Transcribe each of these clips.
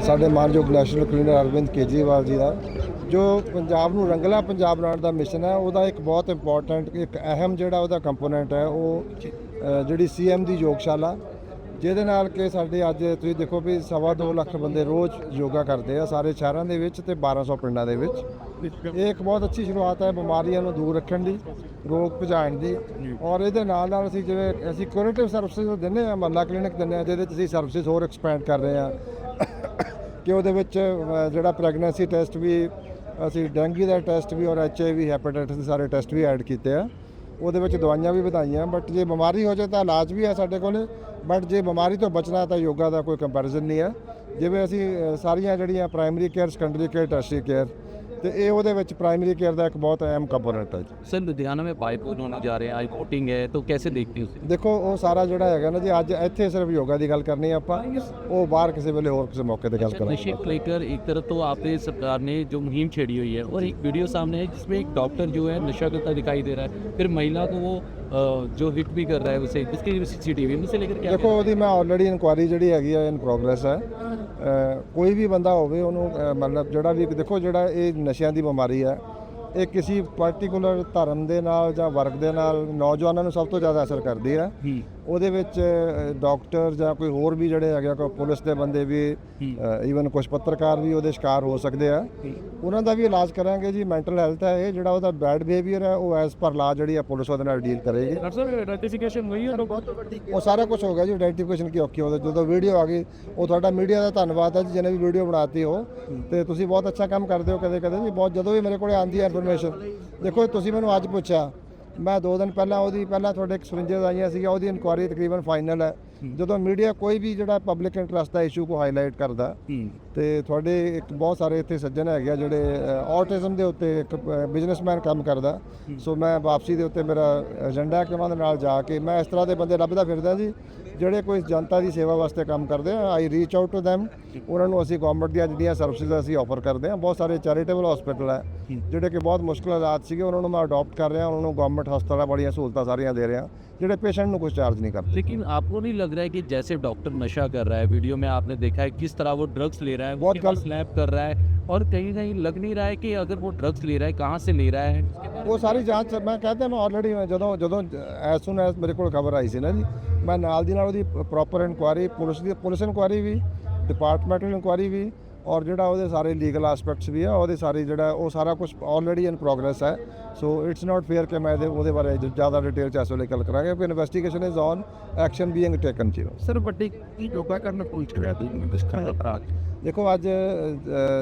ਸਾਡੇ ਮਾਨਯੋਗ national cleaner Arvind Kejriwal ji ਦਾ ਜੋ ਪੰਜਾਬ ਨੂੰ ਰੰਗਲਾ ਪੰਜਾਬ ਬਣਾਉਣ ਦਾ ਮਿਸ਼ਨ ਹੈ ਉਹਦਾ ਇੱਕ ਬਹੁਤ ਇੰਪੋਰਟੈਂਟ ਇੱਕ ਅਹਿਮ ਜਿਹੜਾ ਉਹਦਾ ਕੰਪੋਨੈਂਟ ਹੈ ਉਹ ਜਿਹੜੀ ਸੀਐਮ ਦੀ ਯੋਗਸ਼ਾਲਾ ਜਿਹਦੇ ਨਾਲ ਕਿ ਸਾਡੇ ਅੱਜ ਤੁਸੀਂ ਦੇਖੋ ਵੀ ਸਵਾ ਦੋ ਲੱਖ ਬੰਦੇ ਰੋਜ਼ ਯੋਗਾ ਕਰਦੇ ਆ ਸਾਰੇ ਸ਼ਹਿਰਾਂ ਦੇ ਵਿੱਚ ਤੇ 1200 ਪਿੰਡਾਂ ਦੇ ਵਿੱਚ। ਇਹ ਇੱਕ ਬਹੁਤ ਅੱਛੀ ਸ਼ੁਰੂਆਤ ਹੈ ਬਿਮਾਰੀਆਂ ਨੂੰ ਦੂਰ ਰੱਖਣ ਦੀ ਰੋਗ ਭਜਾਉਣ ਦੀ ਔਰ ਇਹਦੇ ਨਾਲ ਨਾਲ ਅਸੀਂ ਜਿਵੇਂ ਅਸੀਂ ਕੋਰੇਟਿਵ ਸਰਵਿਸਿਜ਼ ਦਿੰਦੇ ਆ ਮਹੱਲਾ ਕਲੀਨਿਕ ਦਿੰਦੇ ਆ ਜਿਹਦੇ ਅਸੀਂ ਸਰਵਿਸਿਜ਼ ਹੋਰ ਐਕਸਪੈਂਡ ਕਰ ਰਹੇ ਆ ਕਿ ਉਹਦੇ ਵਿੱਚ ਜਿਹੜਾ ਪ੍ਰੈਗਨੈਂਸੀ ਟੈਸਟ ਵੀ, ਅਸੀਂ ਡੈਂਗੀ ਦਾ ਟੈਸਟ ਵੀ ਔਰ ਐਚਆਈਵੀ ਹੈਪੇਟਾਈਟਸ ਦੇ ਸਾਰੇ ਟੈਸਟ ਵੀ ਐਡ ਕੀਤੇ ਆ। ਉਹਦੇ ਵਿੱਚ ਦਵਾਈਆਂ ਵੀ ਵਧਾਈਆਂ ਬਟ ਜੇ ਬਿਮਾਰੀ ਹੋ ਜਾਏ ਤਾਂ ਇਲਾਜ ਵੀ ਹੈ ਸਾਡੇ ਕੋਲ ਬਟ ਜੇ ਬਿਮਾਰੀ ਤੋਂ ਬਚਣਾ ਤਾਂ ਯੋਗਾ ਦਾ ਕੋਈ ਕੰਪੈਰੀਜ਼ਨ ਨਹੀਂ ਹੈ। ਜਿਵੇਂ ਅਸੀਂ ਸਾਰੀਆਂ ਜਿਹੜੀਆਂ primary care secondary care tertiary care ਤੇ ਇਹ ਉਹਦੇ ਵਿੱਚ ਪ੍ਰਾਇਮਰੀ ਕੇਅਰ ਦਾ ਇੱਕ ਬਹੁਤ ਅਹਿਮ ਕੰਪੋਨੈਂਟ ਹੈ ਜੀ सर लुधियाना में बाईपोल होने जा रहे हैं आज वोटिंग है तो कैसे देखते हो उसे ਦੇਖੋ ਉਹ ਸਾਰਾ ਜਿਹੜਾ ਹੈਗਾ ਨਾ ਜੀ ਅੱਜ ਇੱਥੇ ਸਿਰਫ ਯੋਗਾ ਦੀ ਗੱਲ ਕਰਨੀ ਹੈ ਆਪਾਂ ਉਹ ਬਾਹਰ ਕਿਸੇ ਵੇਲੇ ਹੋਰ ਕਿਸੇ ਮੌਕੇ ਤੇ ਗੱਲ ਕਰਾਂਗੇ नशे को लेकर एक तरफ तो आपने सरकार ने जो मुहिम छेड़ी हुई है और एक वीडियो सामने है जिसमें एक डॉक्टर जो है नशा करता दिखाई दे रहा है फिर महिला को वो अ, जो हिट भी कर रहा है उसे उसकी सीसीटीवी उसे लेकर क्या ਦੇਖੋ ਉਹਦੀ ਮੈਂ ਆਲਰੇਡੀ ਇਨਕੁਆਇਰੀ ਜਿਹੜੀ ਹੈਗੀ ਹੈ ਇਨ ਪ੍ਰੋਗਰੈਸ ਹੈ ਅ, ਕੋਈ ਵੀ ਬੰਦਾ ਹੋਵੇ ਉਹਨੂੰ ਅ, ਮਤਲਬ ਜਿਹੜਾ ਵੀ ਦੇਖੋ ਜਿਹੜਾ ਇਹ ਨਸ਼ਿਆਂ ਦੀ ਬਿਮਾਰੀ ਹੈ। ਇਹ ਕਿਸੇ ਪਾਰਟਿਕੂਲਰ ਧਰਮ ਦੇ ਨਾਲ ਜਾਂ ਵਰਗ ਦੇ ਨਾਲ ਨੌਜਵਾਨਾਂ ਨੂੰ ਸਭ ਤੋਂ ਜ਼ਿਆਦਾ ਅਸਰ ਕਰਦੀ ਹੈ। ਉਹਦੇ ਵਿੱਚ ਡਾਕਟਰ ਜਾਂ ਕੋਈ ਹੋਰ ਵੀ ਜਿਹੜੇ ਹੈਗੇ ਕੋਈ ਪੁਲਿਸ ਦੇ ਬੰਦੇ ਵੀ ਈਵਨ ਕੁਝ ਪੱਤਰਕਾਰ ਵੀ ਉਹਦੇ ਸ਼ਿਕਾਰ ਹੋ ਸਕਦੇ ਆ। ਉਹਨਾਂ ਦਾ ਵੀ ਇਲਾਜ ਕਰਾਂਗੇ ਜੀ ਮੈਂਟਲ ਹੈਲਥ ਹੈ ਇਹ ਜਿਹੜਾ ਉਹਦਾ ਬੈਡ ਬਿਹੇਵੀਅਰ ਹੈ ਉਹ ਐਸ ਪਰ ਲਾ ਜਿਹੜੀ ਆ ਪੁਲਿਸ ਉਹਦੇ ਨਾਲ ਡੀਲ ਕਰੇਗੀ। ਡਾਕਟਰ ਸਾਹਿਬ ਆਈਡੈਂਟੀਫਿਕੇਸ਼ਨ ਹੋਈ ਹੈ ਉਹ ਸਾਰਾ ਕੁਝ ਹੋ ਗਿਆ ਜੀ ਆਈਡੈਂਟੀਫਿਕੇਸ਼ਨ ਕੀ ਔਖੀ ਹੁੰਦਾ ਜਦੋਂ ਵੀਡੀਓ ਆ ਗਈ ਉਹ ਤੁਹਾਡਾ ਮੀਡੀਆ ਦਾ ਧੰਨਵਾਦ ਹੈ ਜੀ ਜਿਹਨੇ ਵੀ ਵੀਡੀਓ ਬਣਾਤੀ ਹੋ। ਤੇ ਤੁਸੀਂ ਬਹੁਤ ਅੱਛਾ ਕੰਮ ਕਰਦੇ ਹੋ ਕਦੇ ਕਦੇ ਜੀ ਬਹੁਤ ਜਦੋਂ ਵੀ ਮੇਰੇ ਕੋਲੇ ਆਂਦੀ ਹੈ ਇਨਫੋਰਮੇਸ਼ਨ ਦੇਖੋ ਤੁਸੀਂ ਮੈਨੂੰ ਅੱਜ ਪੁੱਛਿਆ ਮੈਂ ਦੋ ਦਿਨ ਪਹਿਲਾਂ ਉਹਦੀ ਪਹਿਲਾਂ ਤੁਹਾਡੇ ਇੱਕ ਸਰਿੰਜਸ ਆਈਆਂ ਸੀਗੀਆਂ ਉਹਦੀ ਇਨਕੁਆਇਰੀ ਤਕਰੀਬਨ ਫਾਈਨਲ ਹੈ। ਜਦੋਂ ਮੀਡੀਆ ਕੋਈ ਵੀ ਜਿਹੜਾ ਪਬਲਿਕ ਇੰਟਰਸਟ ਦਾ ਇਸ਼ੂ ਕੋ ਹਾਈਲਾਈਟ ਕਰਦਾ ਤੇ ਤੁਹਾਡੇ ਇੱਕ ਬਹੁਤ ਸਾਰੇ ਇੱਥੇ ਸੱਜਣ ਹੈਗੇ ਆ ਜਿਹੜੇ ਆਟਿਜ਼ਮ ਦੇ ਉੱਤੇ ਇੱਕ ਬਿਜ਼ਨਸਮੈਨ ਕੰਮ ਕਰਦਾ। ਸੋ ਮੈਂ ਵਾਪਸੀ ਦੇ ਉੱਤੇ ਮੇਰਾ ਏਜੰਡਾ ਕਿ ਉਹਨਾਂ ਦੇ ਨਾਲ ਜਾ ਕੇ ਮੈਂ ਇਸ ਤਰ੍ਹਾਂ ਦੇ ਬੰਦੇ ਲੱਭਦਾ ਫਿਰਦਾ ਜੀ। ਜਿਹੜੇ ਕੋਈ ਜਨਤਾ ਦੀ ਸੇਵਾ ਵਾਸਤੇ ਕੰਮ ਕਰਦੇ ਆ I reach out to them ਉਹਨਾਂ ਨੂੰ ਅਸੀਂ ਗਵਰਨਮੈਂਟ ਦੀਆਂ ਜਿਹੜੀਆਂ ਸਰਵਿਸਿਜ਼ ਅਸੀਂ ਆਫਰ ਕਰਦੇ ਆ ਬਹੁਤ ਸਾਰੇ ਚੈਰੀਟੇਬਲ ਹਸਪੀਟਲ ਹੈ ਜਿਹੜੇ ਕਿ ਬਹੁਤ ਮੁਸ਼ਕਲ ਹਾਲਾਤ ਸੀਗੇ ਉਹਨਾਂ ਨੂੰ ਮੈਂ ਅਡਾਪਟ ਕਰ ਰਿਹਾ ਉਹਨਾਂ ਨੂੰ ਗਵਰਨਮੈਂਟ ਹਸਪਤਾਲਾਂ ਬੜੀਆਂ ਸਹੂਲਤਾਂ ਸਾਰੀਆਂ ਦੇ ਰਿਹਾ ਜਿਹੜੇ ਪੇਸ਼ੈਂਟ ਨੂੰ ਕੁਝ ਚਾਰਜ ਨਹੀਂ ਕਰਦੇ लेकिन आपको नहीं लग रहा है कि जैसे डॉक्टर नशा कर रहा है वीडियो में आपने देखा है किस तरह वो ड्रग्स ले रहा है बहुत उसके बाद स्लैप कर रहा है और कहीं कहीं लग नहीं रहा है कि अगर वो ड्रग्स ले रहा है कहाँ से ले रहा है ਉਹ ਸਾਰੀ ਜਾਂਚ ਮੈਂ ਕਹਿੰਦਾ ਮੈਂ ਆਲਰੇਡੀ ਜਦੋਂ ਜਦੋਂ ਐਸ ਸੂਨ ਐਸ ਮੇਰੇ ਕੋਲ ਖਬਰ ਆਈ ਸੀ ਨਾ ਜੀ ਮੈਂ ਨਾਲ ਦੀ ਨਾਲ ਉਹਦੀ ਪ੍ਰੋਪਰ ਇਨਕੁਆਇਰੀ ਪੁਲਿਸ ਦੀ ਪੁਲਿਸ ਇਨਕੁਆਇਰੀ ਵੀ ਡਿਪਾਰਟਮੈਂਟਲ ਇਨਕੁਆਇਰੀ ਵੀ ਔਰ ਜਿਹੜਾ ਉਹਦੇ ਸਾਰੇ ਲੀਗਲ ਐਸਪੈਕਟਸ ਵੀ ਆ ਉਹਦੇ ਸਾਰੇ ਜਿਹੜਾ ਉਹ ਸਾਰਾ ਕੁਝ ਆਲਰੇਡੀ ਇਨ ਪ੍ਰੋਗਰੈਸ ਹੈ। ਸੋ ਇਟਸ ਨਾਟ ਫੇਅਰ ਕਿ ਮੈਂ ਉਹਦੇ ਬਾਰੇ ਜ਼ਿਆਦਾ ਡਿਟੇਲ ਚ ਇਸ ਵੇਲੇ ਗੱਲ ਕਰਾਂਗੇ ਕਿਉਂਕਿ investigation is on action being taken ਜੀ ਸਰ ਵੱਡੀ ਕੀ ਯੋਗਾ ਕਰਨ ਪਹੁੰਚ ਰਿਹਾ ਦੀ ਦਿਸਖਾ ਭਰਾ ਦੇਖੋ ਅੱਜ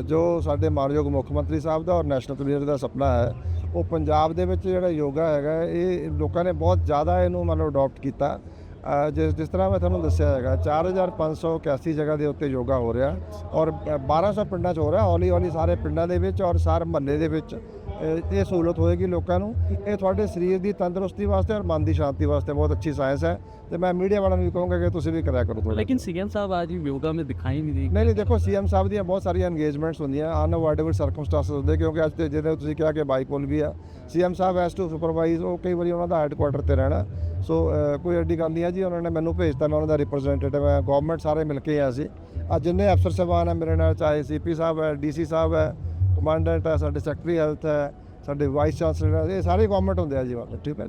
ਜੋ ਸਾਡੇ ਮਾਨਯੋਗ ਮੁੱਖ ਮੰਤਰੀ ਸਾਹਿਬ ਦਾ ਔਰ ਨੈਸ਼ਨਲ ਕਲੀਨਰ ਦਾ ਸੁਪਨਾ ਹੈ ਉਹ ਪੰਜਾਬ ਦੇ ਵਿੱਚ ਜਿਹੜਾ ਯੋਗਾ ਹੈਗਾ ਇਹ ਲੋਕਾਂ ਨੇ ਬਹੁਤ ਜ਼ਿਆਦਾ ਇਹਨੂੰ ਮਤਲਬ ਅਡਾਪਟ ਕੀਤਾ। ਜਿਸ ਜਿਸ ਤਰ੍ਹਾਂ ਮੈਂ ਤੁਹਾਨੂੰ ਦੱਸਿਆ ਹੈਗਾ 4581 ਜਗ੍ਹਾ ਦੇ ਉੱਤੇ ਯੋਗਾ ਹੋ ਰਿਹਾ ਔਰ ਬ- 1200 ਪਿੰਡਾਂ 'ਚ ਹੋ ਰਿਹਾ ਹੌਲੀ ਹੌਲੀ ਸਾਰੇ ਪਿੰਡਾਂ ਦੇ ਵਿੱਚ ਔਰ ਸਾਰੇ ਮਹੱਲੇ ਦੇ ਵਿੱਚ। ਇਹ ਸਹੂਲਤ ਹੋਏਗੀ ਲੋਕਾਂ ਨੂੰ। ਇਹ ਤੁਹਾਡੇ ਸਰੀਰ ਦੀ ਤੰਦਰੁਸਤੀ ਵਾਸਤੇ ਔਰ ਮਨ ਦੀ ਸ਼ਾਂਤੀ ਵਾਸਤੇ ਬਹੁਤ ਅੱਛੀ ਸਾਇੰਸ ਹੈ। ਤੇ ਮੈਂ ਮੀਡੀਆ ਵਾਲਿਆਂ ਨੂੰ ਵੀ ਕਹੂੰਗਾ ਕਿ ਤੁਸੀਂ ਵੀ ਕਰਿਆ ਕਰੋ ਥੋੜਾ ਲੇਕਿਨ ਸੀਐਮ ਸਾਹਿਬ ਅੱਜ ਯੋਗਾ ਮੇ ਦਿਖਾਈ ਨਹੀਂ ਦੀ ਨਹੀਂ ਨਹੀਂ ਦੇਖੋ ਸੀਐਮ ਸਾਹਿਬ ਦੀਆਂ ਬਹੁਤ ਸਾਰੀਆਂ ਇੰਗੇਜਮੈਂਟਸ ਹੁੰਦੀਆਂ ਅਨਅਵੋਇਡੇਬਲ ਸਰਕਮਸਟੈਂਸਸ ਹੁੰਦੇ ਕਿਉਂਕਿ ਅੱਜ ਤੇ ਜਿਹਦੇ ਤੁਸੀਂ ਕਿਹਾ ਕਿ ਬਾਈਕੋਲ ਵੀ ਆ। ਸੀਐਮ ਸਾਹਿਬ ਐਸ ਟੂ ਸੁਪਰਵਾਈਜ਼ ਉਹ ਕਈ ਵਾਰੀ ਉਹਨਾਂ ਦਾ ਹੈੱਡਕੁਆਰਟਰ ਤੇ ਰਹਿਣਾ। ਸੋ ਕੋਈ ਐਡੀ ਗੱਲ ਨਹੀਂ ਹੈ ਜੀ ਉਹਨਾਂ ਨੇ ਮੈਨੂੰ ਭੇਜਤਾ ਮੈਂ ਉਹਨਾਂ ਦਾ ਰਿਪਰੈਜ਼ੈਂਟੇਟਿਵ ਆ ਗਵਰਨਮੈਂਟ ਸਾਰੇ ਮਿਲ ਕੇ ਆ ਸੀ। ਅੱਜ ਜਿੰਨੇ ਅਫਸਰ ਸਾਹਿਬਾਨ ਆ ਮੇਰੇ ਨਾਲ ਚਾਹੇ ਸੀਪੀ ਸਾਹਿਬ ਹੈ ਡੀਸੀ ਸਾਹਿਬ ਹੈ ਕਮਾਂਡੈਂਟ ਹੈ, ਸਾਡੇ ਸੈਕਟਰੀ ਹੈਲਥ ਹੈ, ਸਾਡੇ ਵਾਈਸ ਚਾਂਸਲਰ ਹੈ, ਇਹ ਸਾਰੇ ਗਵਰਨਮੈਂਟ ਹੁੰਦੇ ਆ ਜੀ, ਠੀਕ ਹੈ